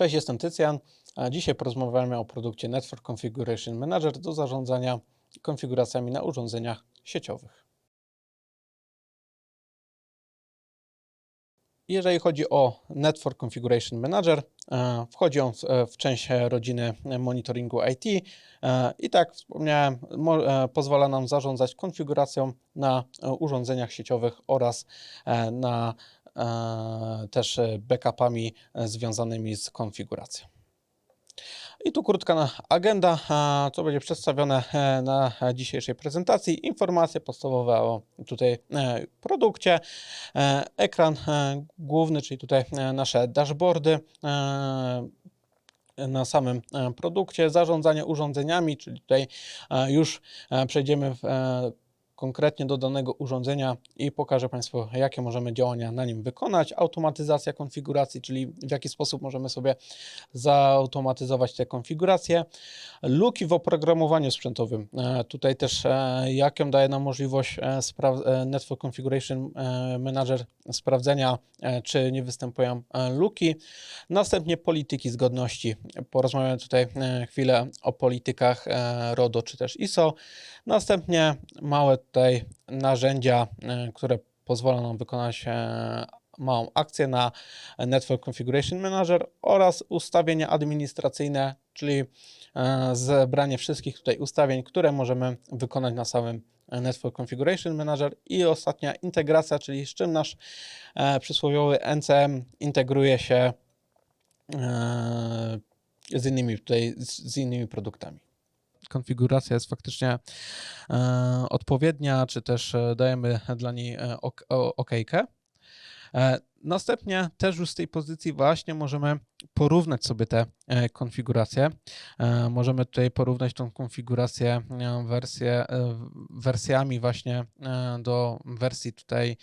Cześć, jestem Tycjan. Dzisiaj porozmawiamy o produkcie Network Configuration Manager do zarządzania konfiguracjami na urządzeniach sieciowych. Jeżeli chodzi o Network Configuration Manager, e, wchodzi on w, e, w część rodziny monitoringu IT e, i tak wspomniałem, pozwala nam zarządzać konfiguracją na urządzeniach sieciowych oraz na też e, backupami e, związanymi z konfiguracją. I tu krótka agenda, e, co będzie przedstawione e, na dzisiejszej prezentacji. Informacje podstawowe o tutaj e, produkcie, e, ekran e, główny, czyli tutaj e, nasze dashboardy e, na samym e, produkcie, zarządzanie urządzeniami, czyli tutaj e, już e, przejdziemy w, e, konkretnie do danego urządzenia i pokażę Państwu, jakie możemy działania na nim wykonać. Automatyzacja konfiguracji, czyli w jaki sposób możemy sobie zautomatyzować te konfiguracje. Luki w oprogramowaniu sprzętowym. E, Tutaj też e, jaką daje nam możliwość e, Network Configuration Manager sprawdzenia, czy nie występują luki. Następnie polityki zgodności. Porozmawiamy tutaj chwilę o politykach RODO czy też ISO. Następnie małe tutaj narzędzia, e, które pozwolą nam wykonać e, małą akcję na Network Configuration Manager oraz ustawienia administracyjne, czyli e, zebranie wszystkich tutaj ustawień, które możemy wykonać na samym Network Configuration Manager i ostatnia integracja, czyli z czym nasz przysłowiowy NCM integruje się z innymi tutaj, z innymi produktami. Konfiguracja jest faktycznie e, odpowiednia, czy też e, dajemy dla niej e, ok, okejkę. Następnie też już z tej pozycji właśnie możemy porównać sobie te konfiguracje. Możemy tutaj porównać tą konfigurację wersję, wersjami właśnie do wersji tutaj,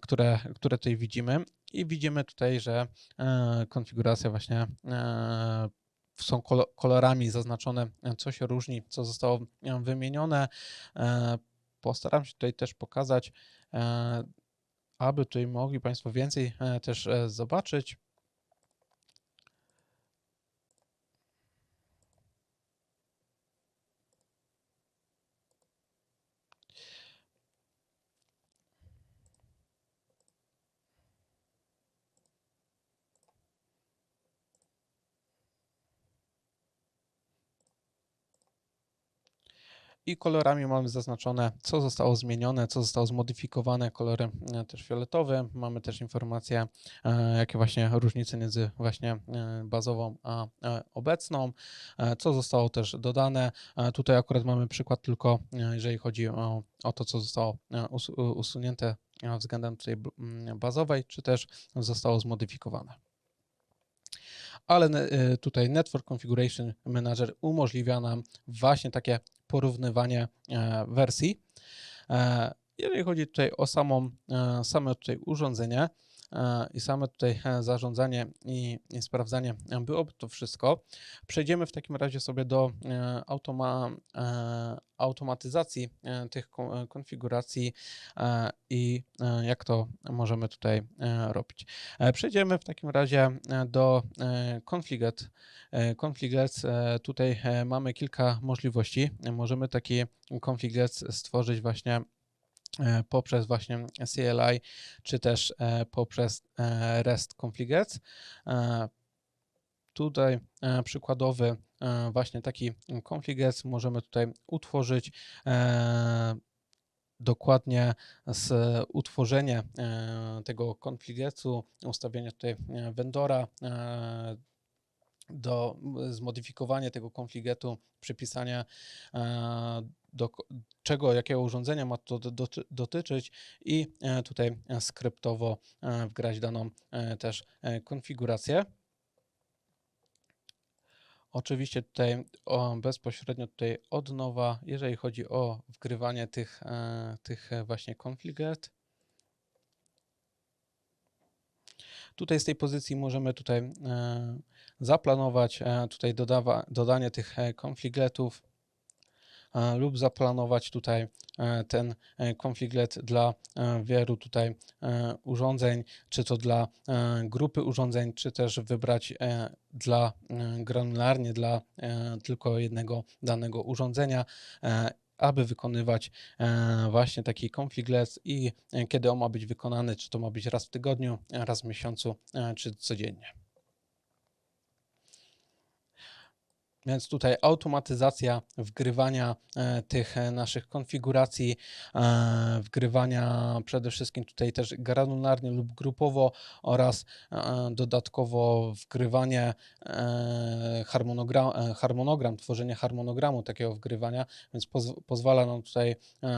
które, które tutaj widzimy. I widzimy tutaj, że konfiguracja właśnie są kolo- kolorami zaznaczone, e, co się różni, co zostało e, wymienione. E, Postaram się tutaj też pokazać, aby tutaj mogli Państwo więcej też zobaczyć. I kolorami mamy zaznaczone, co zostało zmienione, co zostało zmodyfikowane kolorem e, też fioletowym. Mamy też informacje, e, jakie właśnie różnice między właśnie e, bazową a obecną, co zostało też dodane. Tutaj akurat mamy przykład tylko, jeżeli chodzi o, o to, co zostało usunięte względem m, bazowej, czy też zostało zmodyfikowane ale tutaj Network Configuration Manager umożliwia nam właśnie takie porównywanie e, wersji. E, Jeżeli chodzi tutaj o samą, e, same tutaj urządzenie i same tutaj e, zarządzanie i, sprawdzanie, e, byłoby to wszystko. Przejdziemy w takim razie sobie do e, automa, e, automatyzacji e, tych ko- e, konfiguracji e, i e, jak to możemy tutaj e, robić. E, Przejdziemy w takim razie e, do e, Configure. E, Configure, e, tutaj e, mamy kilka możliwości. E, Możemy taki Configure stworzyć właśnie e, poprzez właśnie CLI, czy też e, poprzez e, REST Configures. E, Tutaj e, przykładowy e, właśnie taki Configures możemy tutaj utworzyć e, dokładnie z utworzenie e, tego konfigurecu, ustawienie tutaj e, vendora, e, do zmodyfikowanie tego konfiguretu, przypisanie e, do czego, jakiego urządzenia ma to do- doty- dotyczyć i e, tutaj e, skryptowo e, wgrać daną też konfigurację. Oczywiście tutaj o, bezpośrednio tutaj od nowa, jeżeli chodzi o wgrywanie tych, tych właśnie konfigurat. Tutaj z tej pozycji możemy tutaj e, zaplanować e, tutaj dodawa, dodanie tych konfiguratów. e, lub zaplanować tutaj e, ten e, konfiglet dla e, wielu tutaj e, urządzeń, czy to dla e, grupy urządzeń, czy też wybrać e, dla e, granularnie dla e, tylko jednego danego urządzenia, e, aby wykonywać e, właśnie taki konfiglet i e, kiedy on ma być wykonany, czy to ma być raz w tygodniu, e, raz w miesiącu, e, czy codziennie. Więc tutaj automatyzacja wgrywania e, tych e, naszych konfiguracji, e, wgrywania przede wszystkim tutaj też granularnie lub grupowo oraz dodatkowo wgrywanie harmonogram, harmonogram, tworzenie harmonogramu takiego wgrywania, więc poz, pozwala nam tutaj,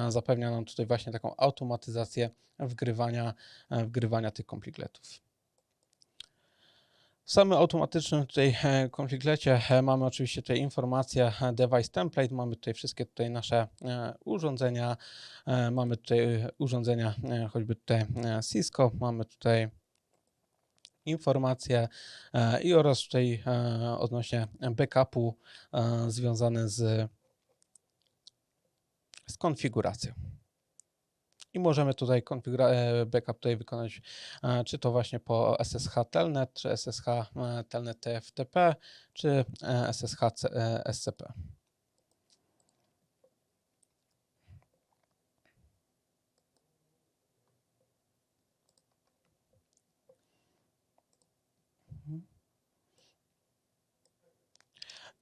zapewnia nam tutaj właśnie taką automatyzację wgrywania, wgrywania tych konfigletów. W samym automatycznym tutaj e, konfliklecie e, mamy oczywiście tutaj informację e, device template, mamy tutaj wszystkie tutaj nasze urządzenia, mamy tutaj urządzenia choćby tutaj Cisco, mamy tutaj informacje i oraz tutaj odnośnie backupu związane z, z konfiguracją. I możemy tutaj e, backup tutaj wykonać, e, czy to właśnie po SSH Telnet, czy SSH e, Telnet TFTP, czy SSH SCP.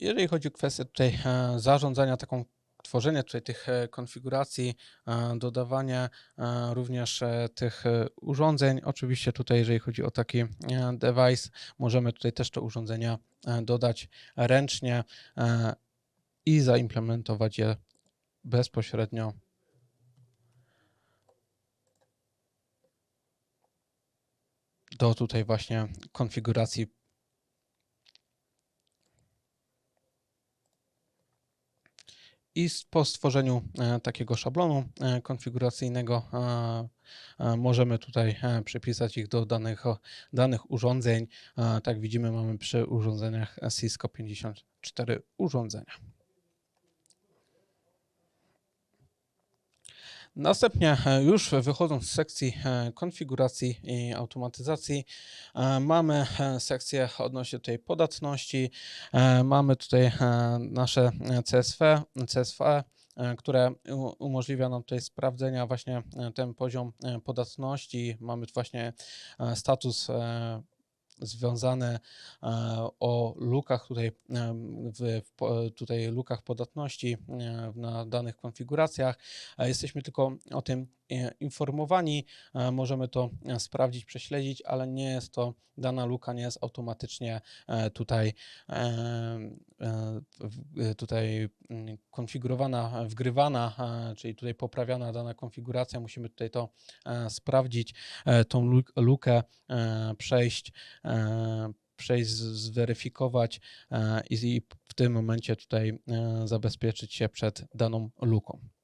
Jeżeli chodzi o kwestię tutaj zarządzania taką, tworzenia tutaj tych e, konfiguracji, e, dodawanie również e, tych urządzeń, oczywiście tutaj jeżeli chodzi o taki device, możemy tutaj też te urządzenia dodać ręcznie i zaimplementować je bezpośrednio. Do tutaj właśnie konfiguracji I po stworzeniu e, takiego szablonu e, konfiguracyjnego możemy tutaj e, przypisać ich do danych, danych urządzeń. Tak widzimy, mamy przy urządzeniach Cisco 54 urządzenia. Następnie, e, już wychodząc z sekcji e, konfiguracji i automatyzacji, e, mamy sekcję odnośnie tej podatności. Mamy tutaj nasze CSV, CSV które umożliwia nam tutaj sprawdzenia właśnie ten poziom podatności. Mamy właśnie status związane e, o lukach tutaj, w, tutaj lukach podatności e, na danych konfiguracjach. Jesteśmy tylko o tym informowani, e, możemy to e, sprawdzić, prześledzić, ale nie jest to, dana luka nie jest automatycznie e, tutaj, e, e, e, tutaj mm, konfigurowana, wgrywana, e, czyli tutaj poprawiana dana konfiguracja. Musimy tutaj to e, sprawdzić, e, tą luk- lukę e, przejść, e, przejść, zweryfikować e, i w tym momencie tutaj e, zabezpieczyć się przed daną luką e,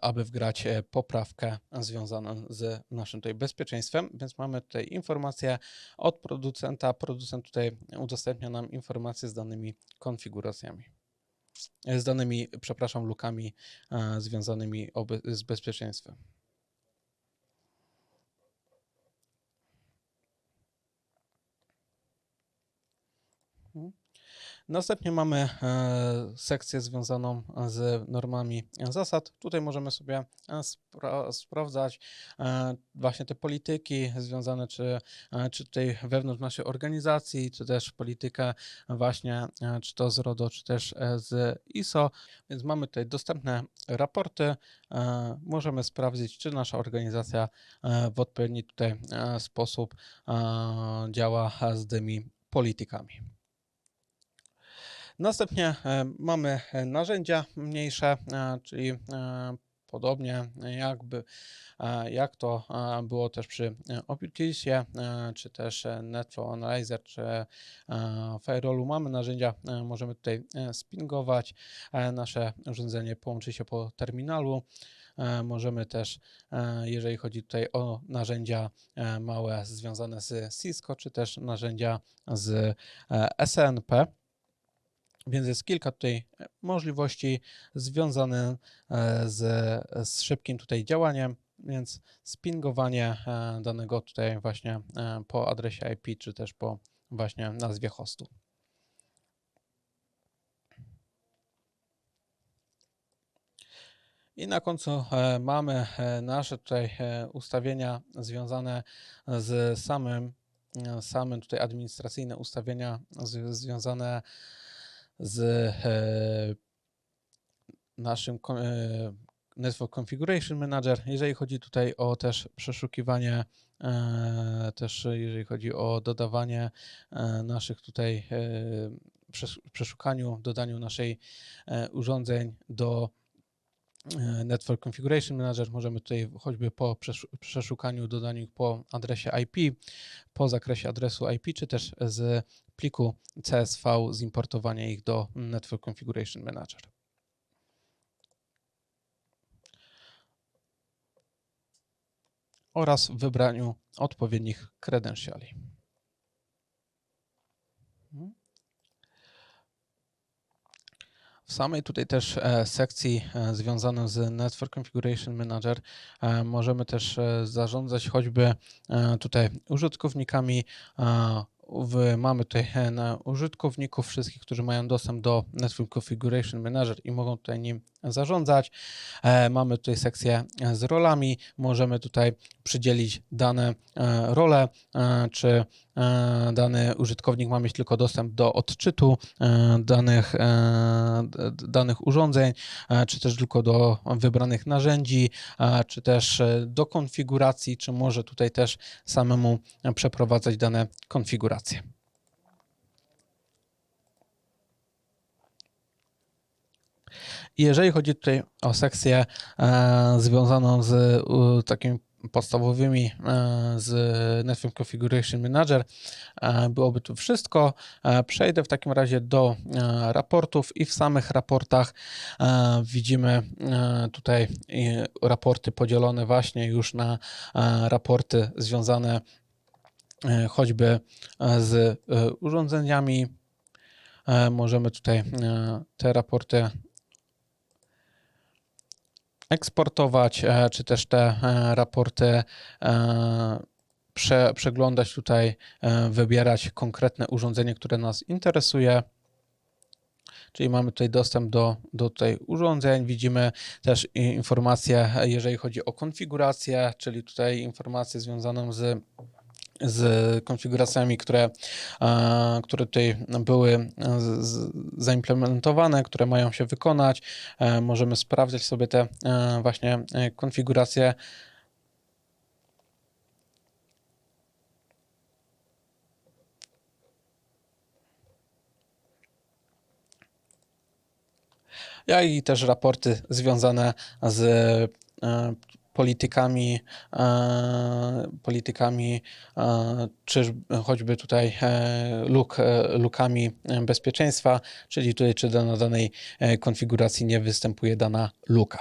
aby wgrać e, poprawkę związaną z naszym tutaj bezpieczeństwem. Więc mamy tutaj informację od producenta. Producent tutaj udostępnia nam informacje z danymi konfiguracjami. e, Z danymi, przepraszam, lukami e, związanymi z bezpieczeństwem. Następnie mamy e, sekcję związaną z normami zasad. Tutaj możemy sobie e, spra- sprawdzać e, właśnie te polityki związane czy, czy tutaj wewnątrz naszej organizacji, czy też politykę właśnie, czy to z RODO, czy też z ISO. Więc mamy tutaj dostępne raporty. Możemy sprawdzić, czy nasza organizacja w odpowiedni tutaj sposób działa z tymi politykami. Następnie e, mamy e, narzędzia mniejsze, e, czyli podobnie jakby, jak to było też przy e, Oputisie, e, czy też Netflow Analyzer, czy Firewallu. Mamy narzędzia, możemy tutaj spingować, nasze urządzenie połączy się po terminalu. Możemy też, jeżeli chodzi tutaj o narzędzia małe związane z Cisco, czy też narzędzia z SNP, Więc jest kilka tutaj możliwości związanych e, z, z szybkim tutaj działaniem, więc spingowanie e, danego tutaj właśnie e, po adresie IP, czy też po właśnie nazwie hostu. I na końcu e, mamy e, nasze tutaj e, ustawienia związane z samym, e, samym tutaj administracyjne ustawienia związane z e, naszym e, Network Configuration Manager. Jeżeli chodzi tutaj o też przeszukiwanie, e, też jeżeli chodzi o dodawanie naszych tutaj przes- przeszukaniu, dodaniu naszej urządzeń do Network Configuration Manager. Możemy tutaj choćby po przeszu- przeszukaniu, dodaniu po adresie IP, po zakresie adresu IP, czy też z pliku CSV zimportowanie ich do Network Configuration Manager. oraz wybraniu odpowiednich credentiali. Mhm. W samej tutaj też e, sekcji e, związanej z Network Configuration Manager e, możemy też zarządzać choćby tutaj użytkownikami. W, mamy tutaj e, na użytkowników wszystkich, którzy mają dostęp do Network Configuration Manager i mogą tutaj nim zarządzać. E, Mamy tutaj sekcję e, z rolami. Możemy tutaj przydzielić dane e, role, e, czy dany użytkownik ma mieć tylko dostęp do odczytu e, danych, e, danych urządzeń, e, czy też tylko do wybranych narzędzi, e, czy też e, do konfiguracji, czy może tutaj też samemu e, przeprowadzać dane konfiguracje. Jeżeli chodzi tutaj o sekcję e, związaną z e, takimi podstawowymi e, z Network Configuration Manager, e, byłoby tu wszystko. E, przejdę w takim razie do raportów i w samych raportach widzimy tutaj raporty podzielone właśnie już na raporty związane choćby z urządzeniami. Możemy tutaj te raporty eksportować, e, czy też te e, raporty e, prze, przeglądać tutaj, wybierać konkretne urządzenie, które nas interesuje. Czyli mamy tutaj dostęp do, do tutaj urządzeń. Widzimy też informacje, jeżeli chodzi o konfigurację, czyli tutaj informacje związane z z konfiguracjami, które, które tutaj były e, zaimplementowane, które mają się wykonać. E, Możemy sprawdzać sobie te e, właśnie konfiguracje. jak i też raporty związane z politykami, e, politykami, e, czy choćby tutaj e, luk, lukami bezpieczeństwa, czyli tutaj czy na danej konfiguracji nie występuje dana luka.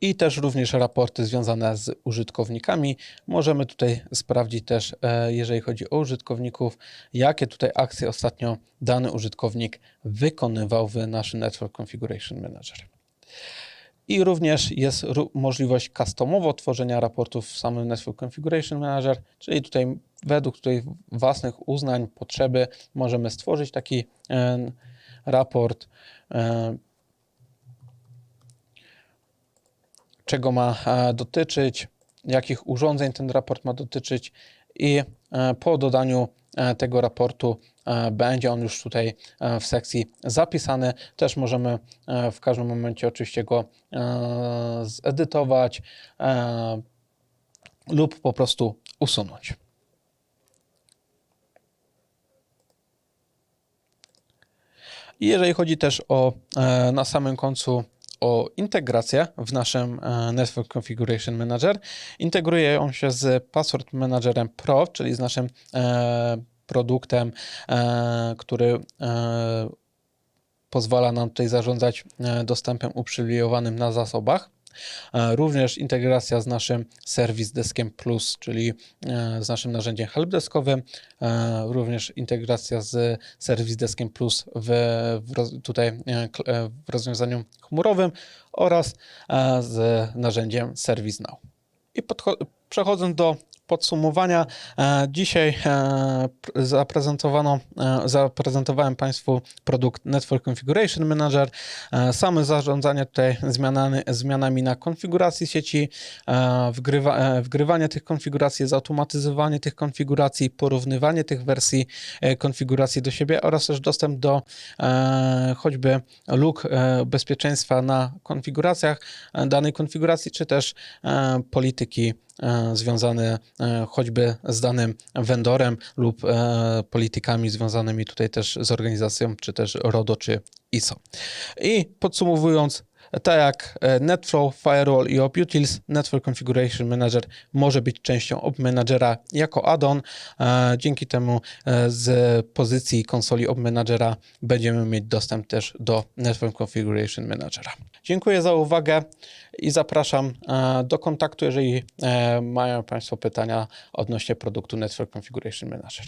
i też również raporty związane z użytkownikami. Możemy tutaj sprawdzić też, jeżeli chodzi o użytkowników, jakie tutaj akcje ostatnio dany użytkownik wykonywał w naszym Network Configuration Manager. I również jest możliwość customowo tworzenia raportów w samym Network Configuration Manager, czyli tutaj według tutaj własnych uznań, potrzeby możemy stworzyć taki e, raport, e, czego ma e, dotyczyć, jakich urządzeń ten raport ma dotyczyć i e, po dodaniu e, tego raportu będzie on już tutaj e, w sekcji zapisany. Też możemy e, w każdym momencie oczywiście go e, zedytować e, lub po prostu usunąć. I jeżeli chodzi też o e, na samym końcu o integrację w naszym e, Network Configuration Manager, integruje on się z Password Managerem Pro, czyli z naszym e, produktem, e, który e, pozwala nam tutaj zarządzać e, dostępem uprzywilejowanym na zasobach. Również integracja z naszym Service Deskiem Plus, czyli z naszym narzędziem helpdeskowym. Również integracja z Service Deskiem Plus w, w tutaj w rozwiązaniu chmurowym oraz z narzędziem ServiceNow. I przechodząc do podsumowania, e, dzisiaj e, pr- zaprezentowano, e, zaprezentowałem Państwu produkt Network Configuration Manager, same zarządzanie tutaj zmianami, zmianami na konfiguracji sieci, wgrywa, wgrywanie tych konfiguracji, zautomatyzowanie tych konfiguracji, porównywanie tych wersji konfiguracji do siebie oraz też dostęp do choćby luk bezpieczeństwa na konfiguracjach danej konfiguracji, czy też polityki związane e, choćby z danym vendorem lub e, politykami związanymi tutaj też z organizacją, czy też RODO, czy ISO. I podsumowując, tak jak e, NetFlow, Firewall i OpUtils, Network Configuration Manager może być częścią Op Managera jako add-on. E, Dzięki temu e, z pozycji konsoli Op Managera będziemy mieć dostęp też do Network Configuration Managera. Dziękuję za uwagę i zapraszam e, do kontaktu, jeżeli e, mają Państwo pytania odnośnie produktu Network Configuration Manager.